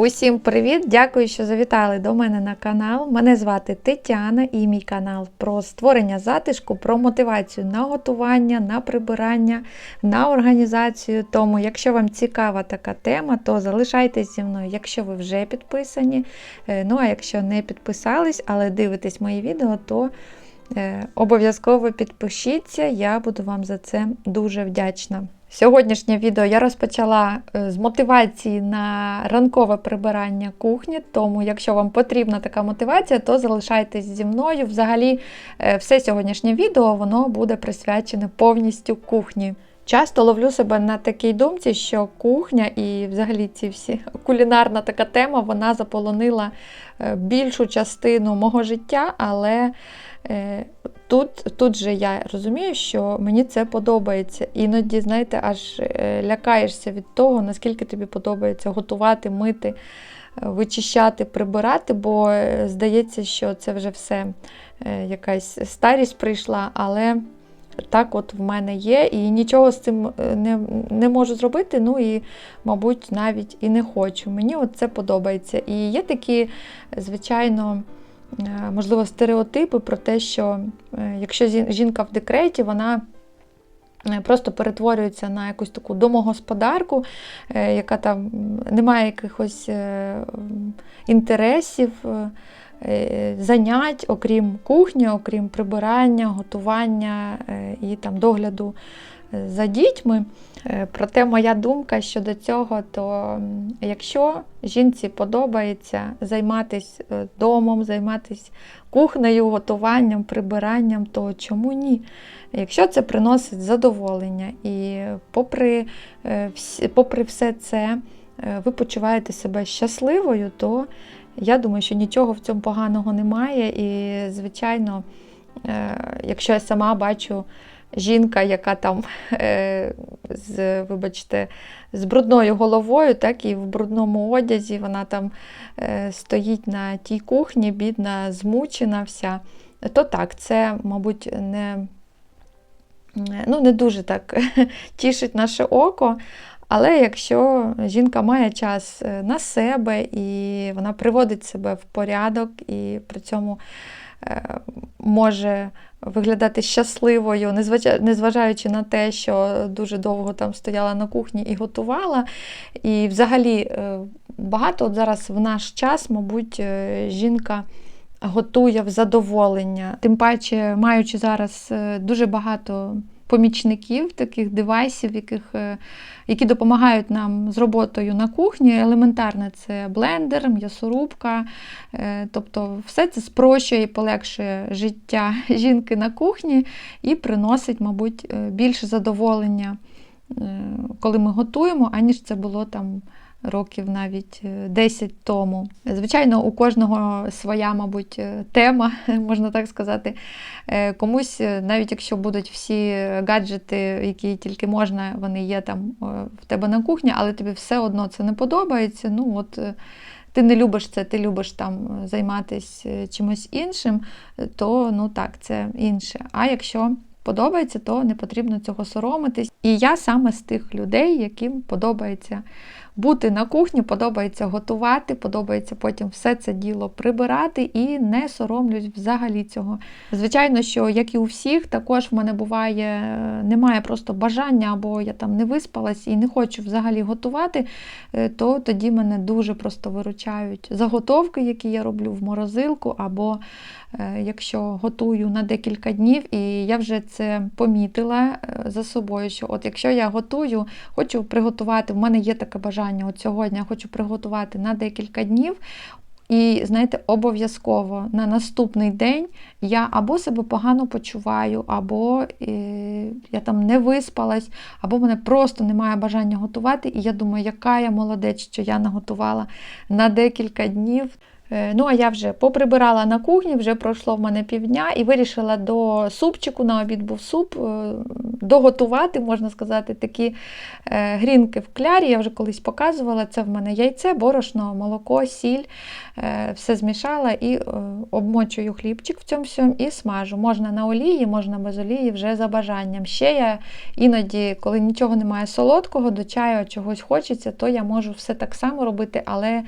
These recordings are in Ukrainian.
Усім привіт! Дякую, що завітали до мене на канал. Мене звати Тетяна і мій канал про створення затишку, про мотивацію на готування, на прибирання, на організацію. Тому, якщо вам цікава така тема, то залишайтесь зі мною, якщо ви вже підписані. Е, Ну а якщо не підписались, але дивитесь мої відео, то е, обов'язково підпишіться, я буду вам за це дуже вдячна. Сьогоднішнє відео я розпочала е, з мотивації на ранкове прибирання кухні. Тому, якщо вам потрібна така мотивація, то залишайтесь зі мною. Взагалі, е, все сьогоднішнє відео воно буде присвячене повністю кухні. Часто ловлю себе на такій думці, що кухня і взагалі ці всі кулінарна така тема вона заполонила е, більшу частину мого життя, але тут, тут же я розумію, що мені це подобається. Іноді, знаєте, аж е, лякаєшся від того, наскільки тобі подобається готувати, мити, е, вичищати, прибирати, бо е, здається, що це вже все е, якась старість прийшла, але так от в мене є, і нічого з цим е, не, не можу зробити. Ну і, мабуть, навіть і не хочу. Мені от це подобається. І є такі, звичайно, е, можливо, стереотипи про те, що е, якщо жінка в декреті, вона. е, Просто перетворюється на якусь таку домогосподарку, е, яка там не має якихось е, інтересів, е, е, занять, окрім кухні, окрім прибирання, готування е, і там догляду е, за дітьми. Е, Проте моя думка щодо цього, то якщо жінці подобається займатися домом, займатися кухнею, готуванням, прибиранням, то чому ні? Якщо це приносить задоволення, і попри, е, попри все це е, ви почуваєте себе щасливою, то я думаю, що нічого в цьому поганого немає. І, звичайно, е, якщо я сама бачу жінка, яка там е, з, вибачте, з брудною головою, так і в брудному одязі, вона там е, стоїть на тій кухні, бідна, змучена вся, то так, це, мабуть, не, ну, не дуже так тішить наше око. Але якщо жінка має час е, на себе і вона приводить себе в порядок і при цьому е, може виглядати щасливою, незважаючи на те, що дуже довго там стояла на кухні і готувала. І взагалі е, багато от зараз в наш час, мабуть, жінка готує в задоволення. Тим паче, маючи зараз дуже багато помічників, таких девайсів, яких, е, які допомагають нам з роботою на кухні. Елементарне це блендер, м'ясорубка. е, Тобто все це спрощує і полегшує життя жінки на кухні і приносить, мабуть, е, більше задоволення, коли ми готуємо, аніж це було там. Років навіть е, 10 тому. Звичайно, у кожного своя, мабуть, е, тема, можна так сказати. Е, Комусь, е, навіть якщо будуть всі гаджети, які тільки можна, вони є там е, в тебе на кухні, але тобі все одно це не подобається. Ну, от е, ти не любиш це, ти любиш там займатися чимось іншим, е, то ну так, це інше. А якщо подобається, то не потрібно цього соромитись. І я саме з тих людей, яким подобається бути на кухні, подобається готувати, подобається потім все це діло прибирати і не соромлюсь взагалі цього. Звичайно, що як і у всіх, також в мене буває, немає просто бажання, або я там не виспалась і не хочу взагалі готувати, е, то тоді мене дуже просто виручають заготовки, які я роблю в морозилку, або е, якщо готую на декілька днів, і я вже це помітила е, за собою, що от якщо я готую, хочу приготувати, в мене є таке бажання, от сьогодні я хочу приготувати на декілька днів. І знаєте, обов'язково на наступний день я або себе погано почуваю, або е, я там не виспалась, або мене просто немає бажання готувати. І я думаю, яка я молодець, що я наготувала на декілька днів. Е, Ну, а я вже поприбирала на кухні, вже пройшло в мене півдня і вирішила до супчику. На обід був суп, е, доготувати, можна сказати, такі е, грінки в клярі. Я вже колись показувала. Це в мене яйце, борошно, молоко, сіль. Все змішала і обмочую хлібчик в цьому всьому і смажу. Можна на олії, можна без олії, вже за бажанням. Ще я іноді, коли нічого немає солодкого, до чаю чогось хочеться, то я можу все так само робити, але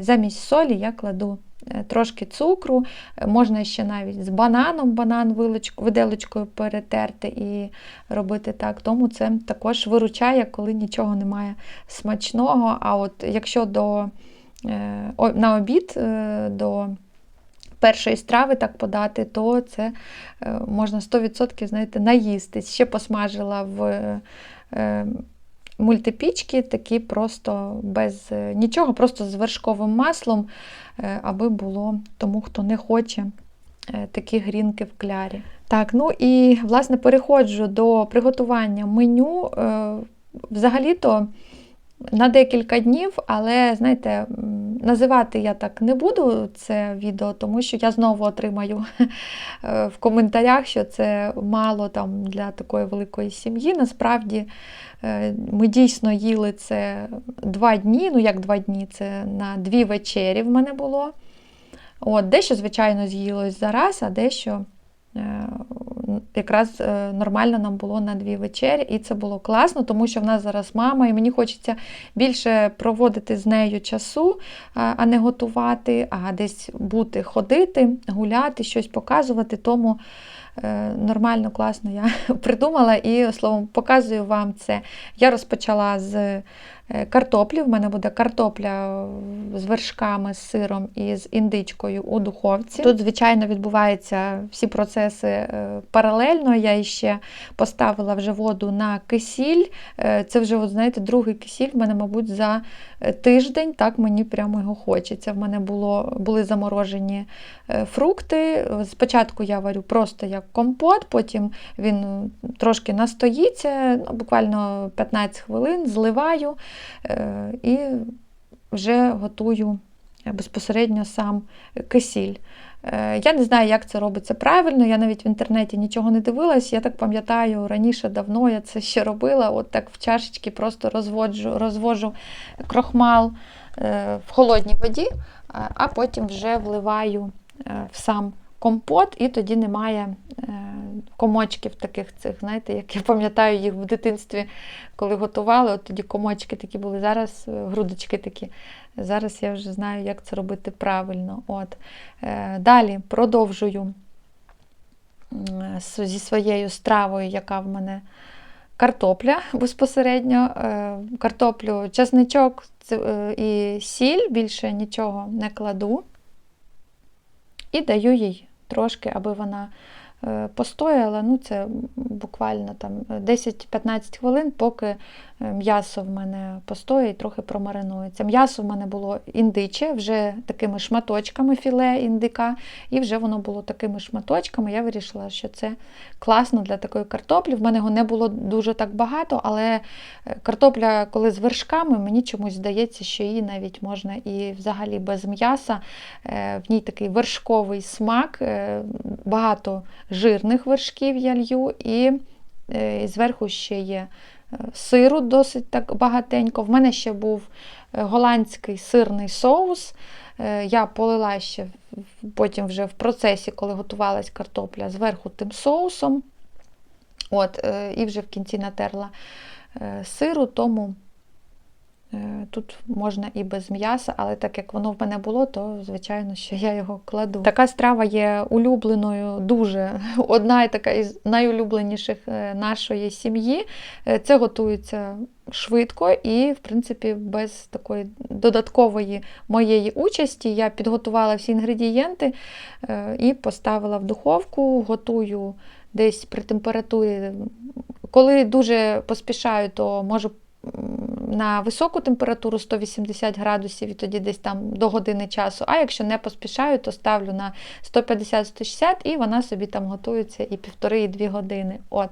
замість солі я кладу. е, Трошки цукру, Е, можна ще навіть з бананом, банан виделочкою перетерти і робити так. Тому це також виручає, коли нічого немає смачного. А от якщо до, е, на обід до першої страви так подати, то це можна 100% знаєте, наїстись. Ще посмажила в мультипічки, такі просто без е, нічого, просто з вершковим маслом, е, аби було тому, хто не хоче е, такі грінки в клярі. Так, ну і власне переходжу до приготування меню. Взагалі-то на декілька днів, але знаєте, називати я так не буду це відео, тому що я знову отримаю е, в коментарях, що це мало там для такої великої сім'ї. Насправді е, ми дійсно їли це два дні. Ну як два дні, це на дві вечері в мене було. От, Дещо, звичайно, з'їлось за раз, а дещо е, якраз е, нормально нам було на дві вечері, і це було класно, тому що в нас зараз мама, і мені хочеться більше проводити з нею часу, а а не готувати, а десь бути, ходити, гуляти, щось показувати. Тому е, нормально, класно я придумала і словом показую вам це. Я розпочала з е, картоплі. В мене буде картопля з вершками, з сиром і з індичкою у духовці. Тут, звичайно, відбуваються всі процеси е, паралельно. Я ще поставила вже воду на кисіль. Е, Це вже, от, знаєте, другий кисіль в мене, мабуть, за е, тиждень. Так мені прямо його хочеться. В мене було, були заморожені е, фрукти. Спочатку я варю просто як компот, потім він е, трошки настоїться, ну, буквально 15 хвилин, зливаю е, і вже готую е, безпосередньо сам кисіль. Е, Я не знаю, як це робиться правильно. Я навіть в інтернеті нічого не дивилась. Я так пам'ятаю, раніше давно я це ще робила. От так в чашечки просто розводжу, розвожу крохмал е, в холодній воді, а- потім вже вливаю е, в сам компот, і тоді немає е, комочків таких цих, знаєте, як я пам'ятаю їх в дитинстві, коли готували, от тоді комочки такі були, зараз е, грудочки такі. Зараз я вже знаю, як це робити правильно. От. Е, Далі продовжую зі своєю стравою, яка в мене картопля безпосередньо. Е, Картоплю, чесничок і сіль, більше нічого не кладу. І даю їй трошки, аби вона постояла. Ну, це буквально там 10-15 хвилин, поки е, м'ясо в мене постоїть, трохи промаринується. М'ясо в мене було індиче, вже такими шматочками філе індика, і вже воно було такими шматочками. Я вирішила, що це класно для такої картоплі. В мене його не було дуже так багато, але е, картопля, коли з вершками, мені чомусь здається, що її навіть можна і взагалі без м'яса. Е, В ній такий вершковий смак, е, багато жирних вершків я лью, і е, зверху ще є е, сиру досить так багатенько. В мене ще був е, голландський сирний соус. Я полила ще потім вже в процесі, коли готувалась картопля, зверху тим соусом. От, і вже в кінці натерла сиру, тому тут можна і без м'яса, але так як воно в мене було, то звичайно, що я його кладу. Така страва є улюбленою, дуже одна і така із найулюбленіших е, нашої сім'ї. Е, Це готується швидко і, в принципі, без такої додаткової моєї участі. Я підготувала всі інгредієнти е, і поставила в духовку, готую десь при температурі. Коли дуже поспішаю, то можу на високу температуру 180 градусів і тоді десь там до години часу. А якщо не поспішаю, то ставлю на 150-160 і вона собі там готується і півтори, і дві години. От.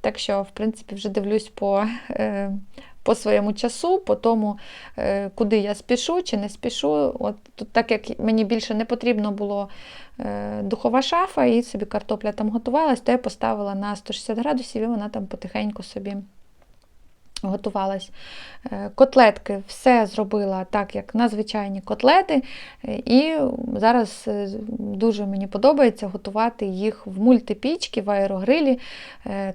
Так що, в принципі, вже дивлюсь по. Е, по своєму часу, по тому, е, куди я спішу чи не спішу. От тут, Так як мені більше не потрібно було е, духова шафа, і собі картопля там готувалась, то я поставила на 160 градусів, і вона там потихеньку собі готувалась. Е, котлетки все зробила так, як на звичайні котлети. Е, і зараз е, дуже мені подобається готувати їх в мультипічки, в аерогрилі,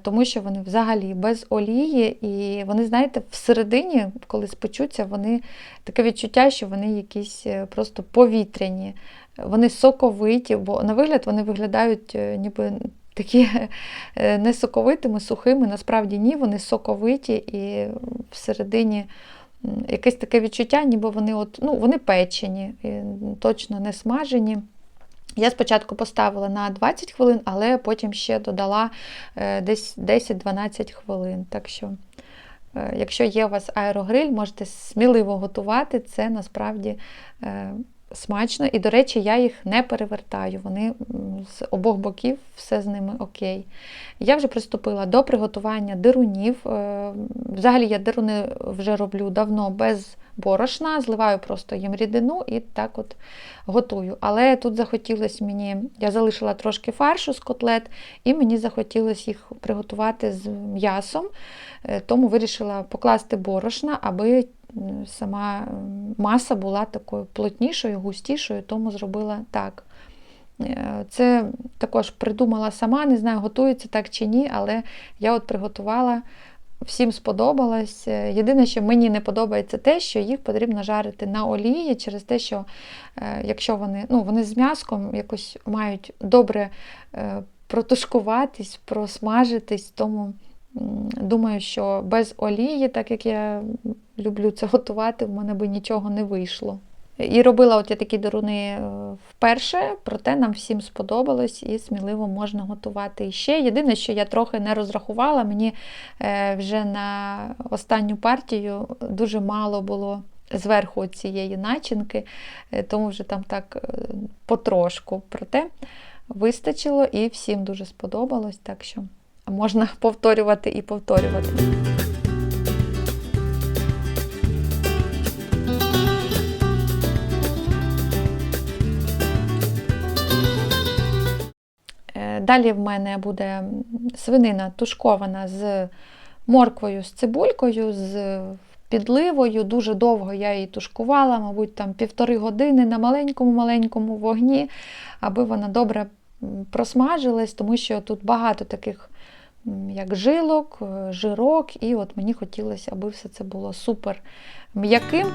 тому що вони взагалі без олії. І вони, знаєте, всередині, коли спечуться, вони таке відчуття, що вони якісь просто повітряні. Вони соковиті, бо на вигляд вони виглядають ніби такі е, не соковитими, сухими, насправді ні, вони соковиті і всередині якесь таке відчуття, ніби вони от, ну, вони печені, точно не смажені. Я спочатку поставила на 20 хвилин, але потім ще додала е, десь 10-12 хвилин. Так що, е, якщо є у вас аерогриль, можете сміливо готувати, це насправді смачно. І, до речі, я їх не перевертаю. Вони з обох боків, все з ними окей. Я вже приступила до приготування дирунів. Е, взагалі, я дируни вже роблю давно без борошна, зливаю просто їм рідину і так от готую. Але тут захотілося мені, я залишила трошки фаршу з котлет, і мені захотілося їх приготувати з м'ясом, е, тому вирішила покласти борошна, аби сама маса була такою плотнішою, густішою, тому зробила так. Е, це також придумала сама, не знаю, готується так чи ні, але я от приготувала, всім сподобалось. Е, єдине, що мені не подобається те, що їх потрібно жарити на олії, через те, що е, якщо вони ну, вони з м'яском якось мають добре протушкуватись, просмажитись, тому. Думаю, що без олії, так як я люблю це готувати, в мене би нічого не вийшло. І робила от я такі даруни е, вперше, проте нам всім сподобалось і сміливо можна готувати іще. Єдине, що я трохи не розрахувала, мені е, вже на останню партію дуже мало було зверху цієї начинки, е, тому вже там так потрошку. Проте вистачило і всім дуже сподобалось. так що можна повторювати і повторювати. Е, далі в мене буде свинина тушкована з морквою, з цибулькою, з підливою. Дуже довго я її тушкувала, мабуть, там півтори години на маленькому-маленькому вогні, аби вона добре просмажилась, тому що тут багато таких як жилок, е, жирок, і от мені хотілося, аби все це було супер м'яким.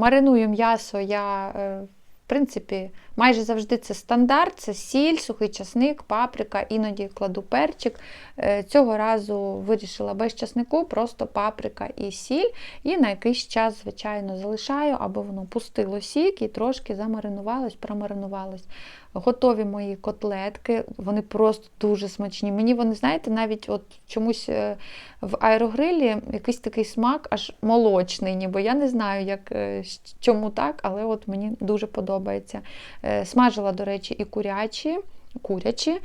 Мариную м'ясо я, е, в принципі, майже завжди це стандарт, це сіль, сухий часник, паприка, іноді кладу перчик. Е, цього разу вирішила без часнику, просто паприка і сіль. І на якийсь час, звичайно, залишаю, аби воно пустило сік і трошки замаринувалось, промаринувалось. Готові мої котлетки, вони просто дуже смачні. Мені вони, знаєте, навіть от чомусь е, в аерогрилі якийсь такий смак аж молочний, ніби я не знаю, як, е, чому так, але от мені дуже подобається. Е, смажила, до речі, і курячі, курячі,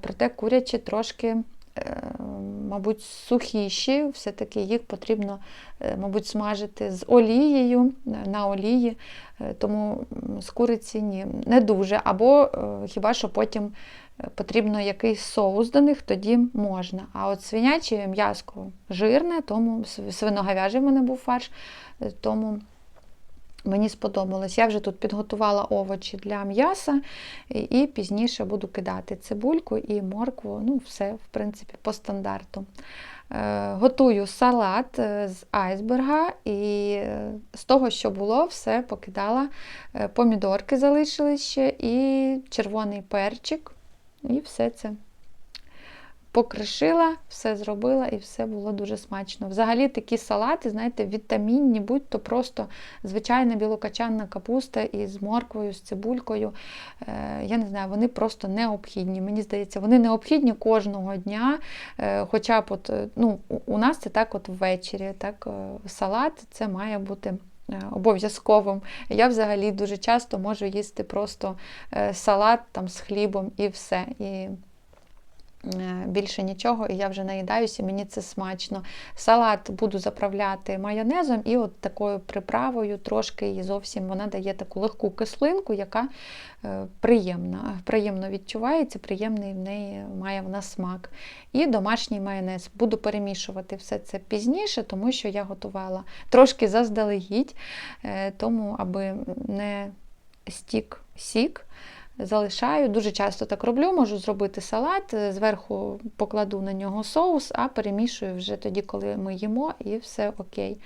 проте курячі трошки. Мабуть, сухіші, все-таки їх потрібно, мабуть, смажити з олією на олії, тому з куриці ні, не дуже. Або хіба що потім потрібно якийсь соус до них, тоді можна. А от свиняче м'яско жирне, тому свиноговяжий в мене був фарш, тому Мені сподобалось. Я вже тут підготувала овочі для м'яса і, пізніше буду кидати цибульку і моркву. Ну, все, в принципі, по стандарту. Е, готую салат е, з айсберга, і е, з того, що було, все покидала. Помідорки залишили ще, і червоний перчик. І все це покришила, все зробила і все було дуже смачно. Взагалі такі салати, знаєте, вітамінні, будь-то просто звичайна білокачанна капуста із морквою, з цибулькою. Е, я не знаю, вони просто необхідні. Мені здається, вони необхідні кожного дня. Е, хоча б от, е, ну, у- нас це так от ввечері. Так, салат це має бути. Обов'язковим. Я взагалі дуже часто можу їсти просто салат там, з хлібом і все. І більше нічого, і я вже наїдаюся, мені це смачно. Салат буду заправляти майонезом і от такою приправою, трошки і зовсім вона дає таку легку кислинку, яка е, приємна, приємно відчувається, приємний в неї має вона смак. І домашній майонез. Буду перемішувати все це пізніше, тому що я готувала трошки заздалегідь, е, тому аби не стік сік залишаю. Дуже часто так роблю, можу зробити салат, е, зверху покладу на нього соус, а перемішую вже тоді, коли ми їмо, і все окей.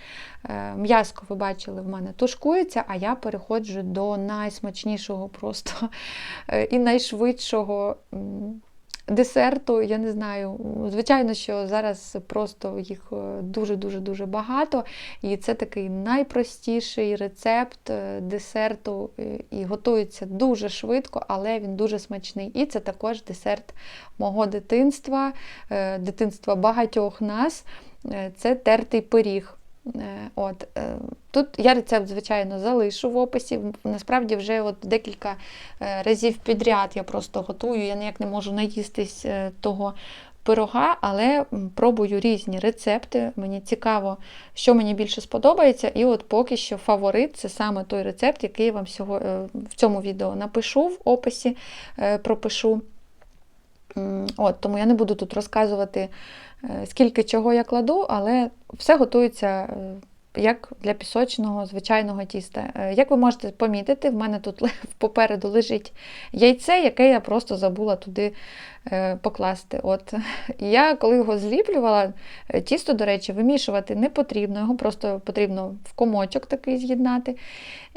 Е, М'яско, ви бачили, в мене тушкується, а я переходжу до найсмачнішого просто е, і найшвидшого. Десерту, я не знаю. Звичайно, що зараз просто їх е, дуже-дуже дуже багато. І це такий найпростіший рецепт е, десерту е, і готується дуже швидко, але він дуже смачний. І це також десерт мого дитинства, дитинства багатьох нас. Це тертий пиріг. Е, От, е, тут я рецепт, звичайно, залишу в описі. Насправді, вже от декілька е, разів підряд я просто готую, я ніяк не можу наїстись того пирога, але пробую різні рецепти. Мені цікаво, що мені більше сподобається. І от поки що фаворит це саме той рецепт, який я вам в цьому відео напишу в описі, пропишу. От, тому я не буду тут розказувати, скільки чого я кладу, але все готується е, як для пісочного звичайного тіста. Е, Як ви можете помітити, в мене тут попереду лежить яйце, яке я просто забула туди е, покласти. От. Я, коли його зліплювала, е, тісто, до речі, вимішувати не потрібно, його просто потрібно в комочок такий з'єднати.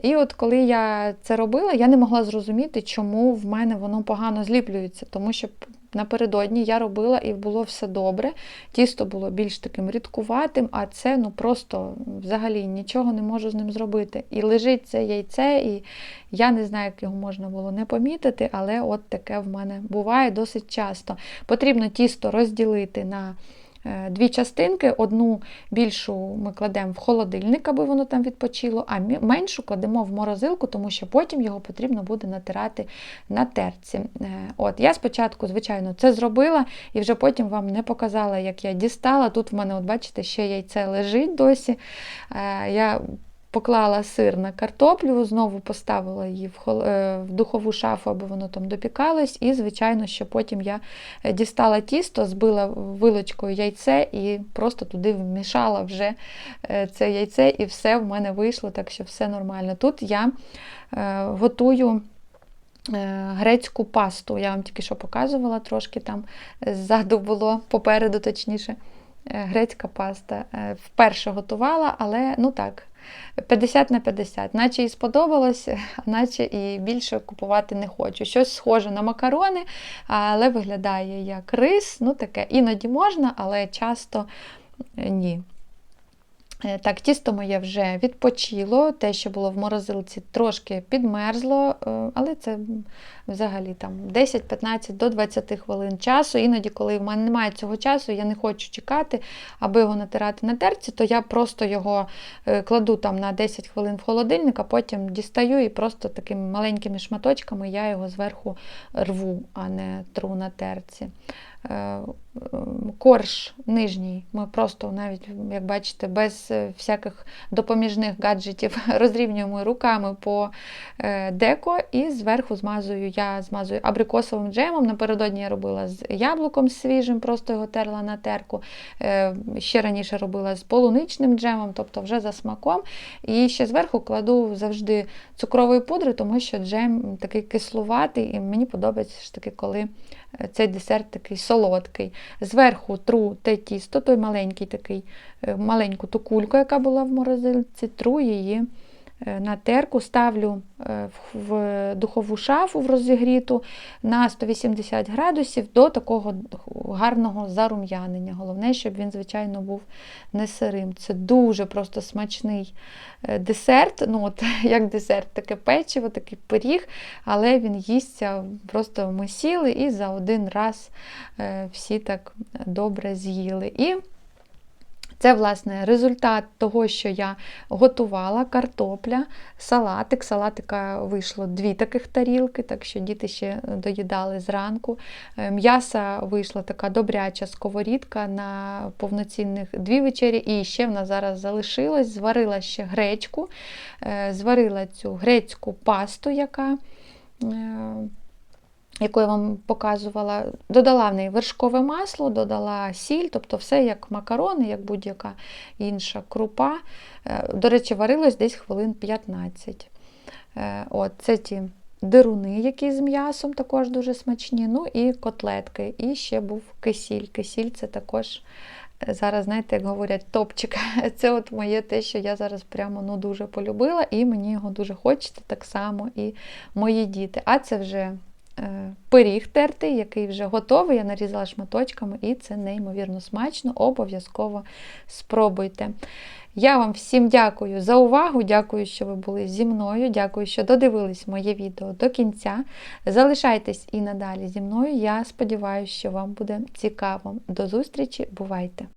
І от коли я це робила, я не могла зрозуміти, чому в мене воно погано зліплюється, тому що напередодні я робила і було все добре. Тісто було більш таким рідкуватим, а це ну просто взагалі нічого не можу з ним зробити. І лежить це яйце, і я не знаю, як його можна було не помітити, але от таке в мене буває досить часто. Потрібно тісто розділити на е, дві частинки. Одну більшу ми кладемо в холодильник, аби воно там відпочило, а меншу кладемо в морозилку, тому що потім його потрібно буде натирати на терці. Е, От, я спочатку, звичайно, це зробила і вже потім вам не показала, як я дістала. Тут в мене, от бачите, ще яйце лежить досі. Е, Я поклала сир на картоплю, знову поставила її е, в духову шафу, аби воно там допікалось. І, звичайно, що потім я е, дістала тісто, збила вилочкою яйце і просто туди вмішала вже е, це яйце, і все в мене вийшло, так що все нормально. Тут я готую. Грецьку пасту, я вам тільки що показувала, трошки там ззаду було, попереду точніше. Грецька паста. Вперше готувала, але ну так, 50 на 50. Наче і сподобалось, наче і більше купувати не хочу. Щось схоже на макарони, але виглядає як рис. Ну таке іноді можна, але часто е, ні. Е, Так, тісто моє вже відпочило, те, що було в морозилці, трошки підмерзло, е, але це взагалі там 10-15 до 20 хвилин часу. Іноді, коли в мене немає цього часу, я не хочу чекати, аби його натирати на терці, то я просто його е, кладу там на 10 хвилин в холодильник, а потім дістаю і просто такими маленькими шматочками я його зверху рву, а не тру на терці. Ем, корж нижній. Ми просто навіть, як бачите, без е, всяких допоміжних гаджетів розрівнюємо руками по е, деко і зверху змазую. Я змазую абрикосовим джемом. Напередодні я робила з яблуком свіжим, просто його терла на терку. Е, Ще раніше робила з полуничним джемом, тобто вже за смаком. І ще зверху кладу завжди цукрової пудри, тому що джем такий кислуватий, і мені подобається ж таки, коли цей десерт такий солодкий. Зверху тру те тісто, той маленький такий, е, маленьку ту кульку, яка була в морозильці, тру її на терку, ставлю е, в- духову шафу в розігріту на 180 градусів до такого гарного зарум'янення. Головне, щоб він, звичайно, був не сирим. Це дуже просто смачний е, десерт. Ну, от, як десерт, таке печиво, такий пиріг, але він їсться. Просто ми сіли і за один раз е, всі так добре з'їли. І це, власне, результат того, що я готувала картопля, салатик. Салатика вийшло дві таких тарілки, так що діти ще доїдали зранку. Е, М'яса вийшла така добряча сковорідка на повноцінних дві вечері. І ще в нас зараз залишилось. Зварила ще гречку, е, зварила цю грецьку пасту, яка. Яку я вам показувала, додала в неї вершкове масло, додала сіль, тобто все як макарони, як будь-яка інша крупа. Е, До речі, варилось десь хвилин 15. Е, От, це ті дируни, які з м'ясом також дуже смачні. Ну і котлетки. І ще був кисіль. Кисіль це також. е, Зараз, знаєте, як говорять, топчик. Це от моє те, що я зараз прямо ну, дуже полюбила, і мені його дуже хочеться так само, і мої діти. А це вже пиріг тертий, який вже готовий. Я нарізала шматочками, і це неймовірно смачно. Обов'язково спробуйте. Я вам всім дякую за увагу. Дякую, що ви були зі мною. Дякую, що додивились моє відео до кінця. Залишайтесь і надалі зі мною. Я сподіваюся, що вам буде цікаво. До зустрічі, бувайте!